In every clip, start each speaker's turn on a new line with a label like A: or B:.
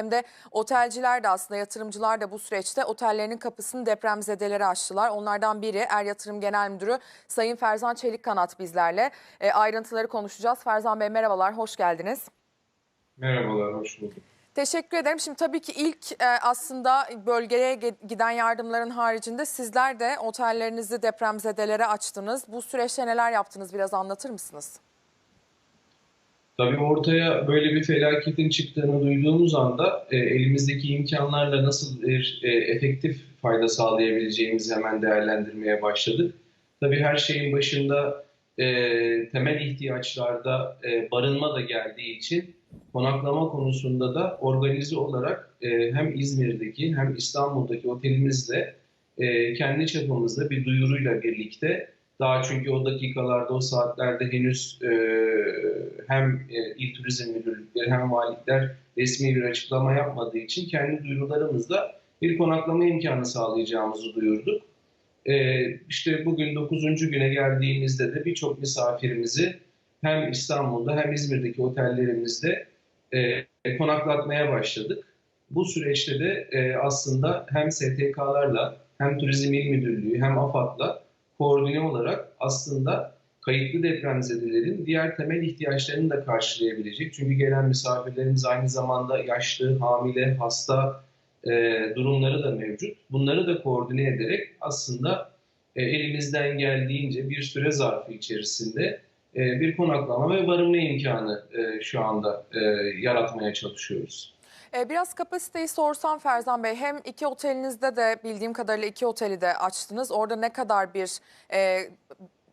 A: Hem de otelciler de aslında yatırımcılar da bu süreçte otellerinin kapısını depremzedelere açtılar. Onlardan biri Er Yatırım Genel Müdürü Sayın Ferzan Çelikkanat bizlerle. E, ayrıntıları konuşacağız. Ferzan Bey merhabalar, hoş geldiniz.
B: Merhabalar, hoş bulduk.
A: Teşekkür ederim. Şimdi tabii ki ilk e, aslında bölgeye ge- giden yardımların haricinde sizler de otellerinizi depremzedelere açtınız. Bu süreçte neler yaptınız biraz anlatır mısınız?
B: Tabii ortaya böyle bir felaketin çıktığını duyduğumuz anda e, elimizdeki imkanlarla nasıl bir e, efektif fayda sağlayabileceğimizi hemen değerlendirmeye başladık. Tabii her şeyin başında e, temel ihtiyaçlarda e, barınma da geldiği için konaklama konusunda da organize olarak e, hem İzmir'deki hem İstanbul'daki otelimizle e, kendi çapımızda bir duyuruyla birlikte Daha çünkü o dakikalarda, o saatlerde henüz e, hem e, İl Turizm Müdürlükleri hem valilikler resmi bir açıklama yapmadığı için kendi duyurularımızda bir konaklama imkanı sağlayacağımızı duyurduk. E, işte bugün 9. güne geldiğimizde de birçok misafirimizi hem İstanbul'da hem İzmir'deki otellerimizde e, konaklatmaya başladık. Bu süreçte de e, aslında hem STK'larla hem Turizm İl Müdürlüğü hem AFAD'la koordine olarak aslında kayıtlı depremzedelerin diğer temel ihtiyaçlarını da karşılayabilecek. Çünkü gelen misafirlerimiz aynı zamanda yaşlı, hamile, hasta e, durumları da mevcut. Bunları da koordine ederek aslında e, elimizden geldiğince bir süre zarfı içerisinde e, bir konaklama ve barınma imkanı e, şu anda e, yaratmaya çalışıyoruz.
A: E, Biraz kapasiteyi sorsam Ferzan Bey, hem iki otelinizde de bildiğim kadarıyla iki oteli de açtınız. Orada ne kadar bir e,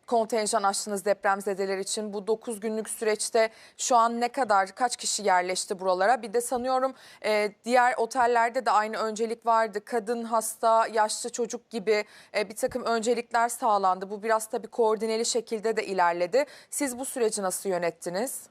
A: kontenjan açtınız depremzedeler için? Bu 9 günlük süreçte şu an ne kadar, kaç kişi yerleşti buralara? Bir de sanıyorum e, diğer otellerde de aynı öncelik vardı. Kadın, hasta, yaşlı çocuk gibi e, bir takım öncelikler sağlandı. Bu biraz tabii koordineli şekilde de ilerledi. Siz bu süreci nasıl yönettiniz?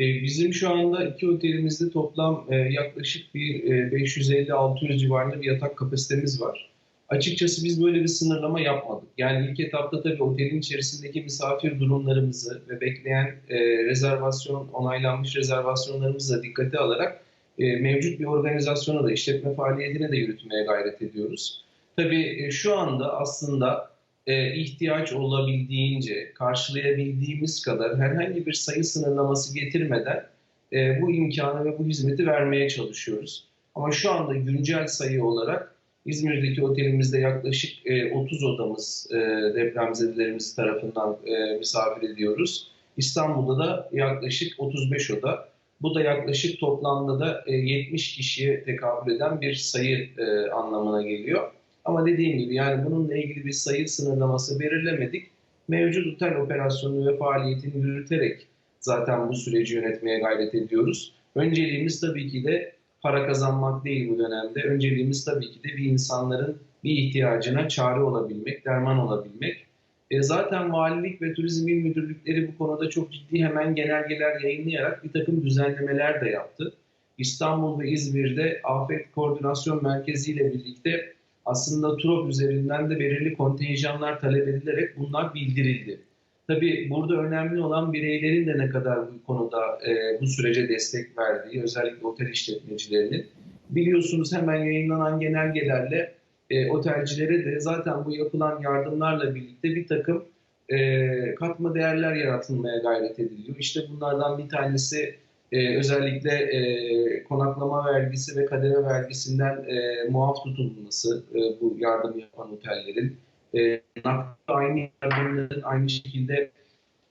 B: E, Bizim şu anda iki otelimizde toplam e, yaklaşık bir e, 550-600 civarında bir yatak kapasitemiz var. Açıkçası biz böyle bir sınırlama yapmadık. Yani ilk etapta tabii otelin içerisindeki misafir durumlarımızı ve bekleyen e, rezervasyon, onaylanmış rezervasyonlarımızı da dikkate alarak e, mevcut bir organizasyona da işletme faaliyetine de yürütmeye gayret ediyoruz. Tabii e, şu anda aslında e, ihtiyaç olabildiğince karşılayabildiğimiz kadar herhangi bir sayı sınırlaması getirmeden e, bu imkanı ve bu hizmeti vermeye çalışıyoruz. Ama şu anda güncel sayı olarak İzmir'deki otelimizde yaklaşık e, 30 odamız e, depremzedelerimiz tarafından e, misafir ediyoruz. İstanbul'da da yaklaşık 35 oda. Bu da yaklaşık toplamda da e, 70 kişiye tekabül eden bir sayı e, anlamına geliyor. Ama dediğim gibi yani bununla ilgili bir sayı sınırlaması belirlemedik. Mevcut otel operasyonu ve faaliyetini yürüterek zaten bu süreci yönetmeye gayret ediyoruz. Önceliğimiz tabii ki de para kazanmak değil bu dönemde. Önceliğimiz tabii ki de bir insanların bir ihtiyacına çare olabilmek, derman olabilmek. E, zaten valilik ve turizm il müdürlükleri bu konuda çok ciddi hemen genelgeler yayınlayarak bir takım düzenlemeler de yaptı. İstanbul ve İzmir'de Afet Koordinasyon Merkezi ile birlikte aslında TUROP üzerinden de belirli kontenjanlar talep edilerek bunlar bildirildi. Tabii burada önemli olan bireylerin de ne kadar bu konuda e, bu sürece destek verdiği, özellikle otel işletmecilerinin. Biliyorsunuz hemen yayınlanan genelgelerle e, otelcilere de zaten bu yapılan yardımlarla birlikte bir takım e, katma değerler yaratılmaya gayret ediliyor. İşte bunlardan bir tanesi e, özellikle e, konaklama vergisi ve kademe vergisinden e, muaf tutulması e, bu yardım yapan otellerin. E, nakde aynı yardımların aynı şekilde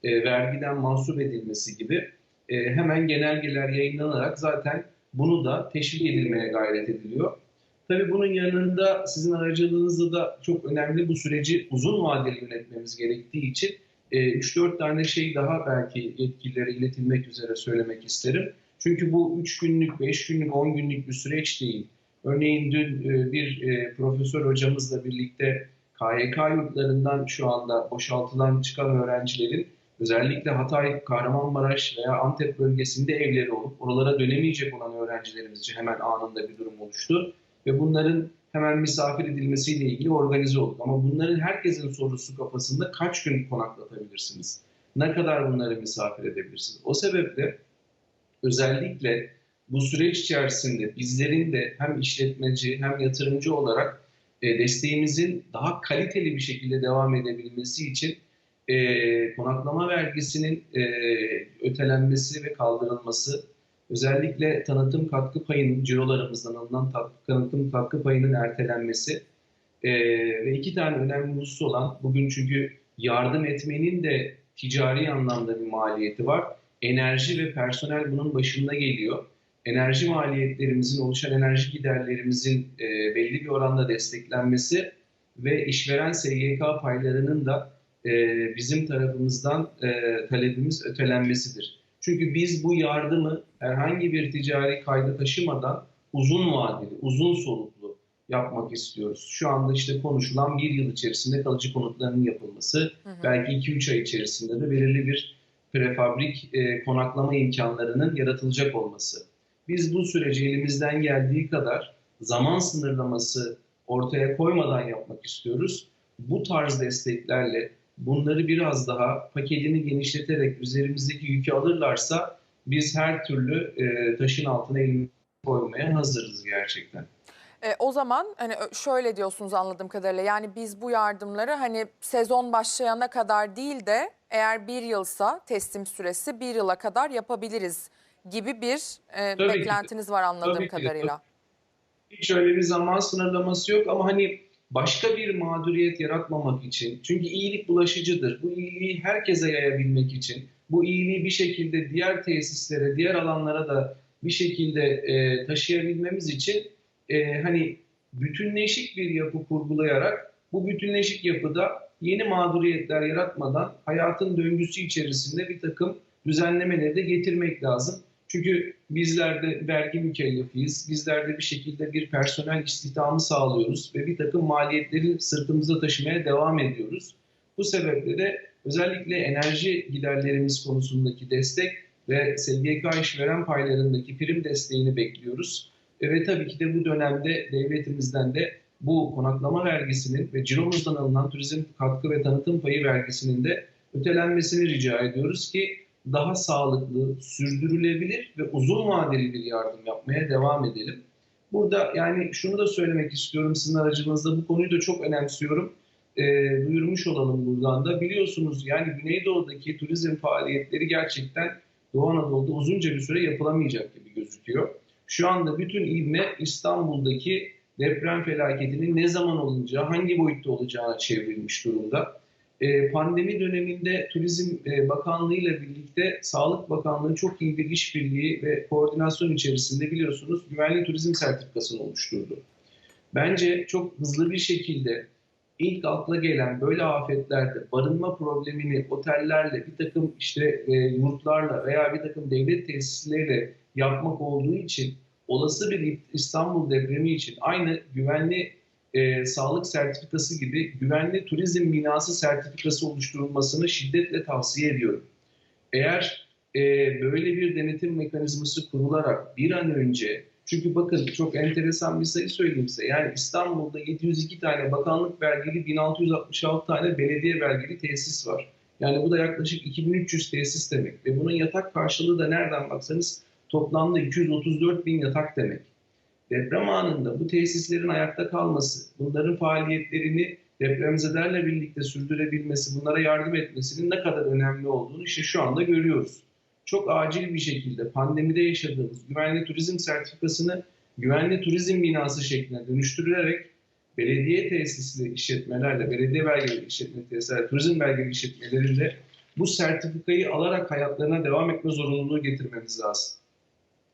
B: e, vergiden mahsup edilmesi gibi e, hemen genelgeler yayınlanarak zaten bunu da teşvik edilmeye gayret ediliyor. Tabii bunun yanında sizin aracılığınızla da çok önemli bu süreci uzun vadeli yönetmemiz gerektiği için 3-4 tane şey daha belki yetkililere iletilmek üzere söylemek isterim. Çünkü bu 3 günlük, 5 günlük, 10 günlük bir süreç değil. Örneğin dün e, bir e, profesör hocamızla birlikte KYK yurtlarından şu anda boşaltılan çıkan öğrencilerin özellikle Hatay, Kahramanmaraş veya Antep bölgesinde evleri olup oralara dönemeyecek olan öğrencilerimiz için hemen anında bir durum oluştu. Ve bunların hemen misafir edilmesiyle ilgili organize olduk. Ama bunların herkesin sorusu kafasında kaç gün konaklatabilirsiniz? Ne kadar bunları misafir edebilirsiniz? O sebeple özellikle bu süreç içerisinde bizlerin de hem işletmeci hem yatırımcı olarak e, desteğimizin daha kaliteli bir şekilde devam edebilmesi için e, konaklama vergisinin e, ötelenmesi ve kaldırılması, özellikle tanıtım katkı payının cirolarımızdan alınan tanıtım katkı payının ertelenmesi e, ve iki tane önemli husus olan bugün çünkü yardım etmenin de ticari anlamda bir maliyeti var. Enerji ve personel bunun başında geliyor. Enerji maliyetlerimizin, oluşan enerji giderlerimizin e, belli bir oranda desteklenmesi ve işveren SGK paylarının da e, bizim tarafımızdan e, talebimiz ötelenmesidir. Çünkü biz bu yardımı herhangi bir ticari kayda taşımadan uzun vadeli, uzun soluklu yapmak istiyoruz. Şu anda işte konuşulan bir yıl içerisinde kalıcı konutlarının yapılması,
A: Hı hı.
B: belki 2-3 ay içerisinde de belirli bir prefabrik e, konaklama imkanlarının yaratılacak olması. Biz bu süreci elimizden geldiği kadar zaman sınırlaması ortaya koymadan yapmak istiyoruz. Bu tarz desteklerle bunları biraz daha paketini genişleterek üzerimizdeki yükü alırlarsa biz her türlü e, taşın altına elimizi koymaya hazırız gerçekten.
A: E, o zaman hani şöyle diyorsunuz anladığım kadarıyla yani biz bu yardımları hani sezon başlayana kadar değil de eğer bir yılsa teslim süresi bir yıla kadar yapabiliriz gibi bir e,
B: Tabii ki
A: beklentiniz var anladığım
B: Tabii ki de.
A: kadarıyla.
B: Hiç öyle bir zaman sınırlaması yok ama hani başka bir mağduriyet yaratmamak için çünkü iyilik bulaşıcıdır. Bu iyiliği herkese yayabilmek için bu iyiliği bir şekilde diğer tesislere, diğer alanlara da bir şekilde e, taşıyabilmemiz için e, hani bütünleşik bir yapı kurgulayarak bu bütünleşik yapıda yeni mağduriyetler yaratmadan hayatın döngüsü içerisinde bir takım düzenlemeleri de getirmek lazım. Çünkü bizler de vergi mükellefiyiz. Bizler de bir şekilde bir personel istihdamı sağlıyoruz ve bir takım maliyetleri sırtımızda taşımaya devam ediyoruz. Bu sebeple de özellikle enerji giderlerimiz konusundaki destek ve SGK işveren paylarındaki prim desteğini bekliyoruz. E, Ve tabii ki de bu dönemde devletimizden de bu konaklama vergisinin ve ciromuzdan alınan turizm katkı ve tanıtım payı vergisinin de ötelenmesini rica ediyoruz ki daha sağlıklı, sürdürülebilir ve uzun vadeli bir yardım yapmaya devam edelim. Burada yani şunu da söylemek istiyorum sizin aracınızda bu konuyu da çok önemsiyorum. E, duyurmuş olalım buradan da. Biliyorsunuz yani Güneydoğu'daki turizm faaliyetleri gerçekten Doğu Anadolu'da uzunca bir süre yapılamayacak gibi gözüküyor. Şu anda bütün ivme İstanbul'daki deprem felaketinin ne zaman olacağı, hangi boyutta olacağına çevrilmiş durumda. Ee, pandemi döneminde Turizm e, Bakanlığı ile birlikte Sağlık Bakanlığı çok iyi bir işbirliği ve koordinasyon içerisinde biliyorsunuz güvenli turizm sertifikasını oluşturdu. Bence çok hızlı bir şekilde ilk akla gelen böyle afetlerde barınma problemini otellerle, bir takım işte e, yurtlarla veya bir takım devlet tesisleriyle yapmak olduğu için olası bir İstanbul depremi için aynı güvenli e, sağlık sertifikası gibi güvenli turizm binası sertifikası oluşturulmasını şiddetle tavsiye ediyorum. Eğer e, böyle bir denetim mekanizması kurularak bir an önce çünkü bakın çok enteresan bir sayı söyleyeyim size. Yani İstanbul'da 702 tane bakanlık vergili 1666 tane belediye vergili tesis var. Yani bu da yaklaşık 2300 tesis demek. Ve bunun yatak karşılığı da nereden baksanız toplamda 234 bin yatak demek. Deprem anında bu tesislerin ayakta kalması, bunların faaliyetlerini depremzedelerle birlikte sürdürebilmesi, bunlara yardım etmesinin ne kadar önemli olduğunu işte şu anda görüyoruz. Çok acil bir şekilde pandemide yaşadığımız güvenli turizm sertifikasını güvenli turizm binası şekline dönüştürülerek belediye tesisli işletmelerle, belediye belgeli işletme tesislerle, turizm belgeli işletmelerinde bu sertifikayı alarak hayatlarına devam etme zorunluluğu getirmemiz lazım.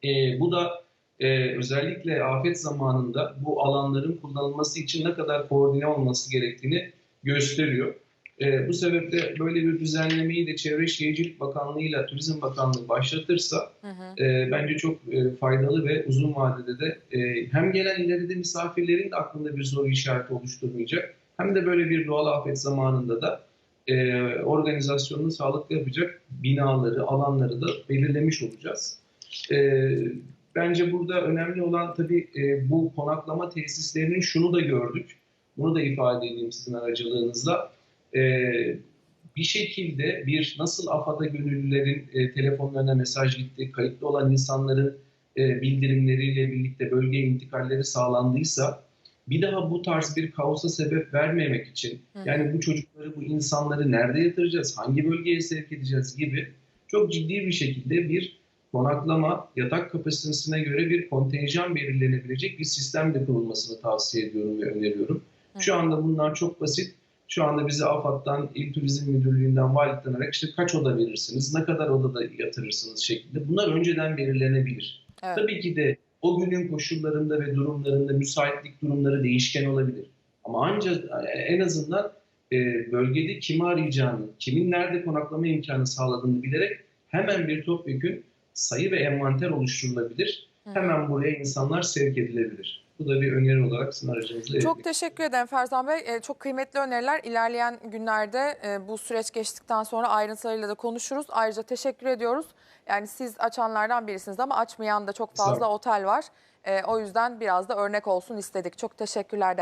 B: Ee, bu da e, özellikle afet zamanında bu alanların kullanılması için ne kadar koordine olması gerektiğini gösteriyor. E, bu sebeple böyle bir düzenlemeyi de Çevre Şehircilik Bakanlığı ile Turizm Bakanlığı başlatırsa
A: Hı hı.
B: e, bence çok e, faydalı ve uzun vadede de e, hem gelen ileride misafirlerin de aklında bir soru işareti oluşturmayacak hem de böyle bir doğal afet zamanında da e, organizasyonunu sağlıklı yapacak binaları, alanları da belirlemiş olacağız. E, bence burada önemli olan tabii e, bu konaklama tesislerinin şunu da gördük. Bunu da ifade edeyim sizin aracılığınızla. E, bir şekilde bir nasıl AFAD'a gönüllülerin e, telefonlarına mesaj gitti, kayıtlı olan insanların e, bildirimleriyle birlikte bölgeye intikalleri sağlandıysa bir daha bu tarz bir kaosa sebep vermemek için
A: Hı
B: yani bu çocukları, bu insanları nerede yatıracağız, hangi bölgeye sevk edeceğiz gibi çok ciddi bir şekilde bir konaklama, yatak kapasitesine göre bir kontenjan belirlenebilecek bir sistem de kurulmasını tavsiye ediyorum ve öneriyorum.
A: Hı.
B: Şu anda bunlar çok basit. Şu anda bizi AFAD'dan, İl Turizm Müdürlüğü'nden, valilikten olarak işte kaç oda verirsiniz, ne kadar odada yatırırsınız şeklinde. Bunlar önceden belirlenebilir.
A: Evet.
B: Tabii ki de o günün koşullarında ve durumlarında müsaitlik durumları değişken olabilir. Ama ancak en azından e, bölgede kimi arayacağını, kimin nerede konaklama imkanı sağladığını bilerek hemen bir topyekün sayı ve envanter oluşturulabilir.
A: Hı.
B: Hemen buraya insanlar sevk edilebilir. Bu da bir öneri olarak sizin aracınızla
A: Çok teşekkür ederim Ferzan Bey. Ee, çok kıymetli öneriler. İlerleyen günlerde e, bu süreç geçtikten sonra ayrıntılarıyla da konuşuruz. Ayrıca teşekkür ediyoruz. Yani siz açanlardan birisiniz ama açmayan da çok fazla otel var. Ee, o yüzden biraz da örnek olsun istedik. Çok teşekkürler.